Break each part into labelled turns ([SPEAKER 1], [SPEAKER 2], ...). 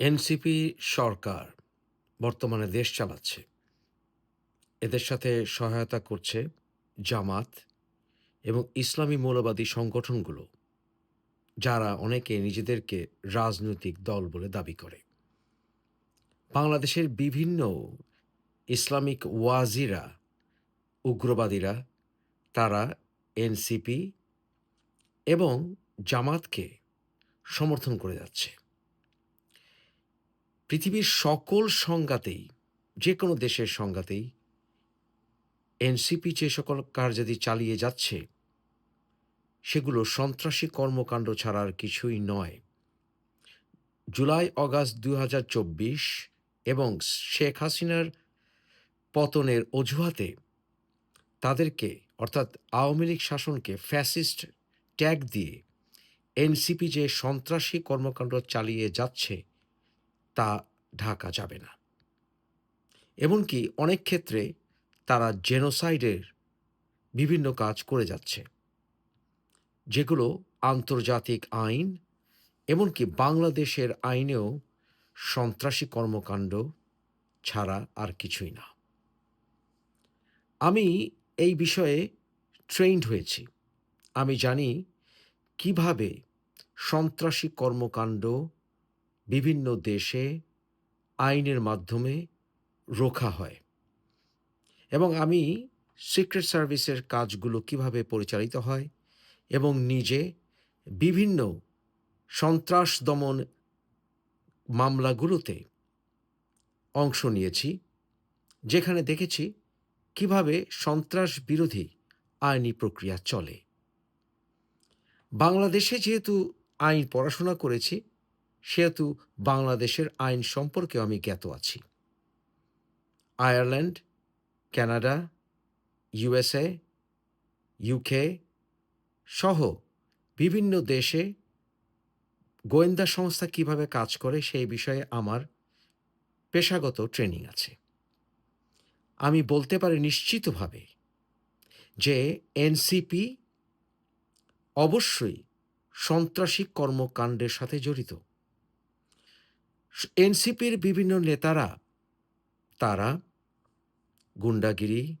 [SPEAKER 1] NCP সরকার বর্তমানে দেশ চালাচ্ছে। এদের সাথে সহায়তা করছে জামাত এবং ইসলামী মৌলবাদী সংগঠনগুলো, যারা অনেকে নিজেদেরকে রাজনৈতিক দল বলে দাবি করে। বাংলাদেশের বিভিন্ন ইসলামিক ওয়াজিরা, উগ্রবাদীরা, তারা এনসিপি এবং জামাতকে সমর্থন করে যাচ্ছে। পৃথিবীর সকল সংঘাতেই যে কোনো দেশের সংঘাতেই এনসিপি যে সকল কার্যাদি চালিয়ে যাচ্ছে, সেগুলো সন্ত্রাসী কর্মকাণ্ড ছাড়া আর কিছুই নয়। জুলাই, অগাস্ট দু হাজার চব্বিশ এবং শেখ হাসিনার পতনের অজুহাতে তাদেরকে, অর্থাৎ আওয়ামী লীগ শাসনকে ফ্যাসিস্ট ট্যাগ দিয়ে এনসিপি যে সন্ত্রাসী কর্মকাণ্ড চালিয়ে যাচ্ছে তা ঢাকা যাবে না। এমনকি অনেক ক্ষেত্রে তারা জেনোসাইডের বিভিন্ন কাজ করে যাচ্ছে। যেগুলো আন্তর্জাতিক আইন এমনকি বাংলাদেশের আইনেও সন্ত্রাসী কর্মকাণ্ড ছাড়া আর কিছুই না। আমি এই বিষয়ে ট্রেন্ড হয়েছি। আমি জানি কীভাবে সন্ত্রাসী কর্মকাণ্ড বিভিন্ন দেশে আইনের মাধ্যমে রোখা হয়। এবং আমি সিক্রেট সার্ভিসের কাজগুলো কীভাবে পরিচালিত হয় এবং নিজে বিভিন্ন সন্ত্রাস দমন মামলাগুলোতে অংশ নিয়েছি, যেখানে দেখেছি কীভাবে সন্ত্রাস বিরোধী আইনি প্রক্রিয়া চলে। বাংলাদেশে যেহেতু আইন পড়াশোনা করেছি সেহেতু বাংলাদেশের আইন সম্পর্কে আমি জ্ঞাত আছি। আয়ারল্যান্ড, কানাডা, ইউএসএ, ইউকে সহ বিভিন্ন দেশে গোয়েন্দা সংস্থা কীভাবে কাজ করে সেই বিষয়ে আমার পেশাগত ট্রেনিং আছে। আমি বলতে পারি নিশ্চিতভাবে যে এনসিপি অবশ্যই সন্ত্রাসী কর্মকাণ্ডের সাথে জড়িত। এনসিপির বিভিন্ন নেতারা, তারা গুন্ডাগিরি,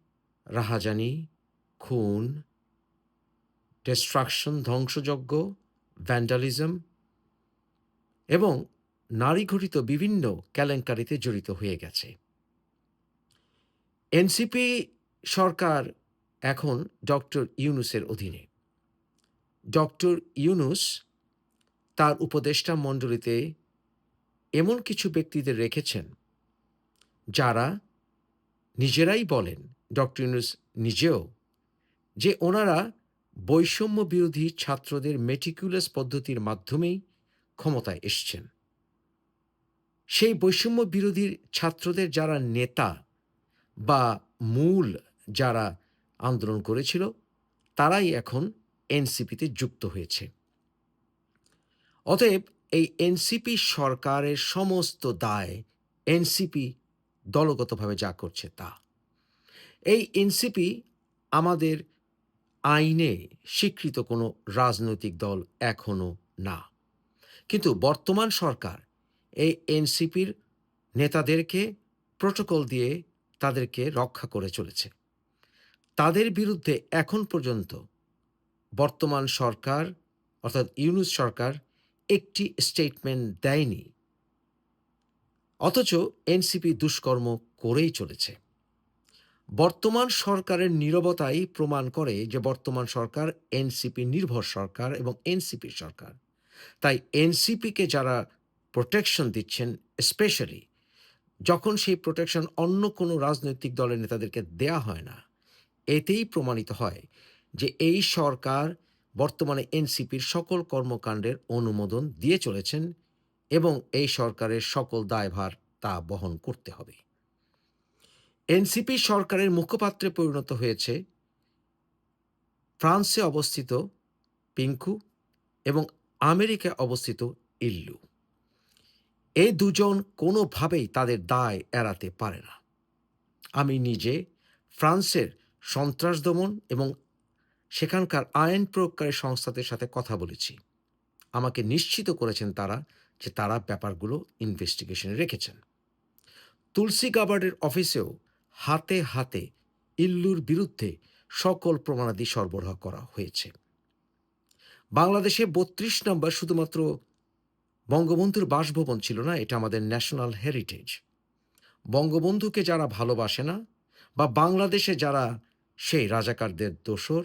[SPEAKER 1] রাহাজানি, খুন ডিস্ট্রাকশন ধ্বংসযজ্ঞ ভ্যান্ডালিজম এবং নারী ঘটিত বিভিন্ন কেলেঙ্কারিতে জড়িত হয়ে গেছে। এনসিপি সরকার এখন ডক্টর ইউনুসের অধীনে। ডক্টর ইউনুস তার উপদেষ্টা মণ্ডলীতে এমন কিছু ব্যক্তিদের রেখেছেন যারা নিজেরাই বলেন, ডক্টর ইউনুস নিজেও, যে ওনারা বৈষম্য বিরোধী ছাত্রদের মেটিকুলাস পদ্ধতির মাধ্যমেই ক্ষমতায় এসছেন। সেই বৈষম্য বিরোধী ছাত্রদের যারা নেতা বা মূল যারা আন্দোলন করেছিল, তারাই এখন এনসিপিতে যুক্ত হয়েছে। অতএব এই এনসিপি সরকারের সমস্ত দায় এনসিপি দলগতভাবে যা করছে তা। এই এনসিপি আমাদের আইনে স্বীকৃত কোনো রাজনৈতিক দল এখনও না। কিন্তু বর্তমান সরকার এই এনসিপির নেতাদেরকে প্রোটোকল দিয়ে তাদেরকে রক্ষা করে চলেছে। তাদের বিরুদ্ধে এখন পর্যন্ত বর্তমান সরকার অর্থাৎ ইউনুস সরকার একটি স্টেটমেন্ট দেয়নি। অথচ এনসিপি দুষ্কর্ম করেই চলেছে। বর্তমান সরকারের নীরবতাই প্রমাণ করে যে বর্তমান সরকার এনসিপি নির্ভর সরকার এবং এনসিপির সরকার। তাই এনসিপিকে যারা প্রোটেকশন দিচ্ছেন স্পেশালি যখন সেই প্রোটেকশন অন্য কোনো রাজনৈতিক দলের নেতাদেরকে দেয়া হয় না, এতেই প্রমাণিত হয় যে এই সরকার বর্তমানে এনসিপির সকল কর্মকাণ্ডের অনুমোদন দিয়ে চলেছেন এবং এই সরকারের সকল দায়ভার তা বহন করতে হবে। এনসিপি সরকারের মুখপাত্রে পরিণত হয়েছে ফ্রান্সে অবস্থিত পিঙ্কু এবং আমেরিকায় অবস্থিত ইল্লু। এই দুজন কোনোভাবেই তাদের দায় এড়াতে পারে না। আমি নিজে ফ্রান্সের সন্ত্রাস দমন এবং সেখানকার আইন প্রয়োগকারী সংস্থাদের সাথে কথা বলেছি। আমাকে নিশ্চিত করেছেন তারা যে তারা ব্যাপারগুলো ইনভেস্টিগেশনে রেখেছেন। তুলসী গাবার্ডের অফিসেও হাতে হাতে ইল্লুর বিরুদ্ধে সকল প্রমাণাদি সরবরাহ করা হয়েছে। বাংলাদেশে বত্রিশ নম্বর শুধুমাত্র বঙ্গবন্ধুর বাসভবন ছিল না, এটা আমাদের ন্যাশনাল হেরিটেজ। বঙ্গবন্ধুকে যারা ভালোবাসে না বা বাংলাদেশে যারা সেই রাজাকারদের দোসর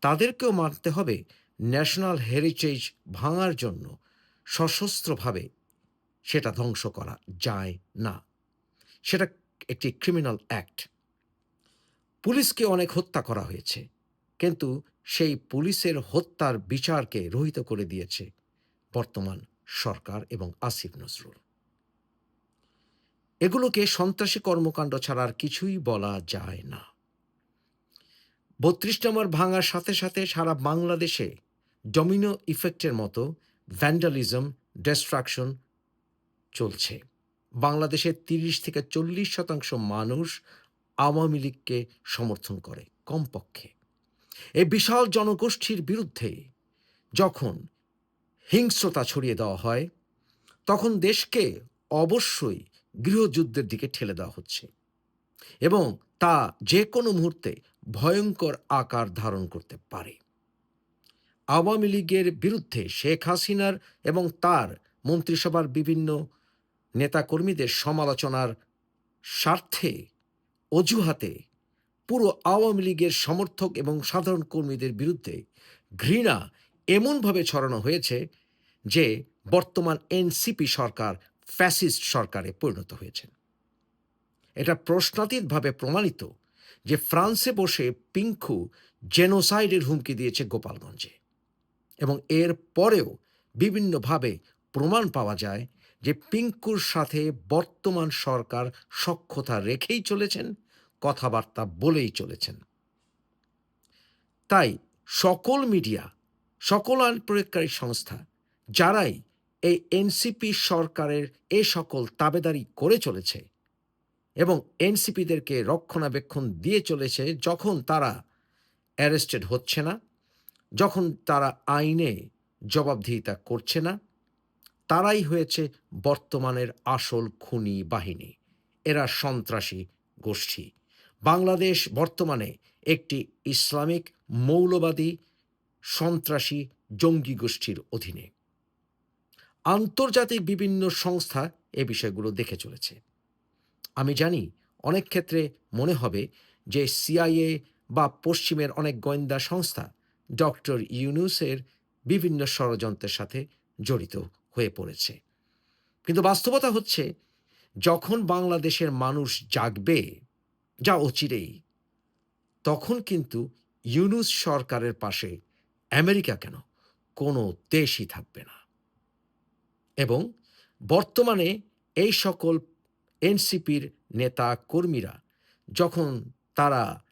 [SPEAKER 1] তাদেরকেও মানতে হবে ন্যাশনাল হেরিটেজ ভাঙার জন্য সশস্ত্রভাবে সেটা ধ্বংস করা যায় না। সেটা একটি ক্রিমিনাল অ্যাক্ট পুলিশকে অনেক হত্যা করা হয়েছে, কিন্তু সেই পুলিশের হত্যার বিচারকে রহিত করে দিয়েছে বর্তমান সরকার এবং আসিফ নজরুল। এগুলোকে সন্ত্রাসী কর্মকাণ্ড ছাড়া আর কিছুই বলা যায় না। বত্রিশ নম্বর ভাঙার সাথে সাথে সারা বাংলাদেশে ডমিনো ইফেক্টের মতো ভ্যান্ডালিজম ডিস্ট্রাকশন চলছে। বাংলাদেশের তিরিশ থেকে চল্লিশ শতাংশ মানুষ আওয়ামী লীগকে সমর্থন করে কমপক্ষে। এই বিশাল জনগোষ্ঠীর বিরুদ্ধে যখন হিংস্রতা ছড়িয়ে দেওয়া হয়, তখন দেশকে অবশ্যই গৃহযুদ্ধের দিকে ঠেলে দেওয়া হচ্ছে এবং তা যে কোনো মুহূর্তে ভয়ঙ্কর আকার ধারণ করতে পারে। আওয়ামী লীগের বিরুদ্ধে শেখ হাসিনার এবং তার মন্ত্রিসভার বিভিন্ন নেতাকর্মীদের সমালোচনার স্বার্থে অজুহাতে পুরো আওয়ামী লীগের সমর্থক এবং সাধারণ কর্মীদের বিরুদ্ধে ঘৃণা এমনভাবে ছড়ানো হয়েছে যে বর্তমান এনসিপি সরকার ফ্যাসিস্ট সরকারে পরিণত হয়েছে এটা প্রশ্নাতীতভাবে প্রমাণিত যে ফ্রান্সে বসে পিঙ্কু জেনোসাইডের হুমকি দিয়েছে গোপালগঞ্জে এবং এর পরেও বিভিন্নভাবে প্রমাণ পাওয়া যায় যে পিঙ্কুর সাথে বর্তমান সরকার সক্ষতা রেখেই চলেছেন, কথাবার্তা বলেই চলেছেন। তাই সকল মিডিয়া, সকল আইন প্রয়োগকারী সংস্থা যারাই এই এনসিপি সরকারের এ সকল তাবেদারি করে চলেছে এবং এনসিপিদেরকে রক্ষণাবেক্ষণ দিয়ে চলেছে যখন তারা অ্যারেস্টেড হচ্ছে না, যখন তারা আইনে জবাবদিহিতা করছে না, তারাই হয়েছে বর্তমানের আসল খুনি বাহিনী। এরা সন্ত্রাসী গোষ্ঠী। বাংলাদেশ বর্তমানে একটি ইসলামিক মৌলবাদী সন্ত্রাসী জঙ্গি গোষ্ঠীর অধীনে। আন্তর্জাতিক বিভিন্ন সংস্থা এ বিষয়গুলো দেখে চলেছে। আমি জানি অনেক ক্ষেত্রে মনে হবে যে সিআইএ বা পশ্চিমের অনেক গোয়েন্দা সংস্থা ডক্টর ইউনুসের বিভিন্ন ষড়যন্ত্রের সাথে জড়িত হয়ে পড়েছে। কিন্তু বাস্তবতা হচ্ছে, যখন বাংলাদেশের মানুষ জাগবে, যা অচিরেই, তখন কিন্তু ইউনুস সরকারের পাশে আমেরিকা কেন? কোনো দেশই থাকবে না। এবং বর্তমানে এই সকল এনসিপির নেতা কর্মীরা যখন তারা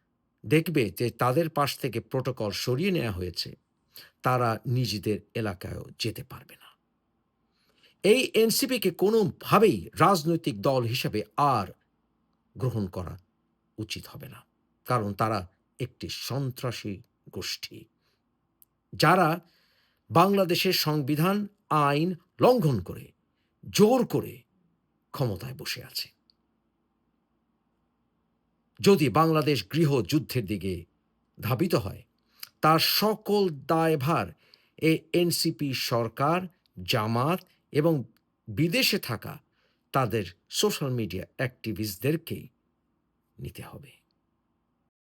[SPEAKER 1] দেখবে যে তাদের পাশ থেকে প্রোটোকল সরিয়ে নেওয়া হয়েছে, তারা নিজেদের এলাকায়ও যেতে পারবে না। এই এনসিপিকে কোনোভাবেই রাজনৈতিক দল হিসেবে আর গ্রহণ করা উচিত হবে না, কারণ তারা একটি সন্ত্রাসী গোষ্ঠী। যারা বাংলাদেশের সংবিধান, আইন লঙ্ঘন করে, জোর করে ক্ষমতায় বসে আছে। যদি বাংলাদেশ গৃহযুদ্ধের দিকে ধাবিত হয়, তার সকল দায়ভার এ এনসিপি সরকার, জামাত এবং বিদেশে থাকা তাদের সোশ্যাল মিডিয়া অ্যাক্টিভিস্টদেরকেই নিতে হবে।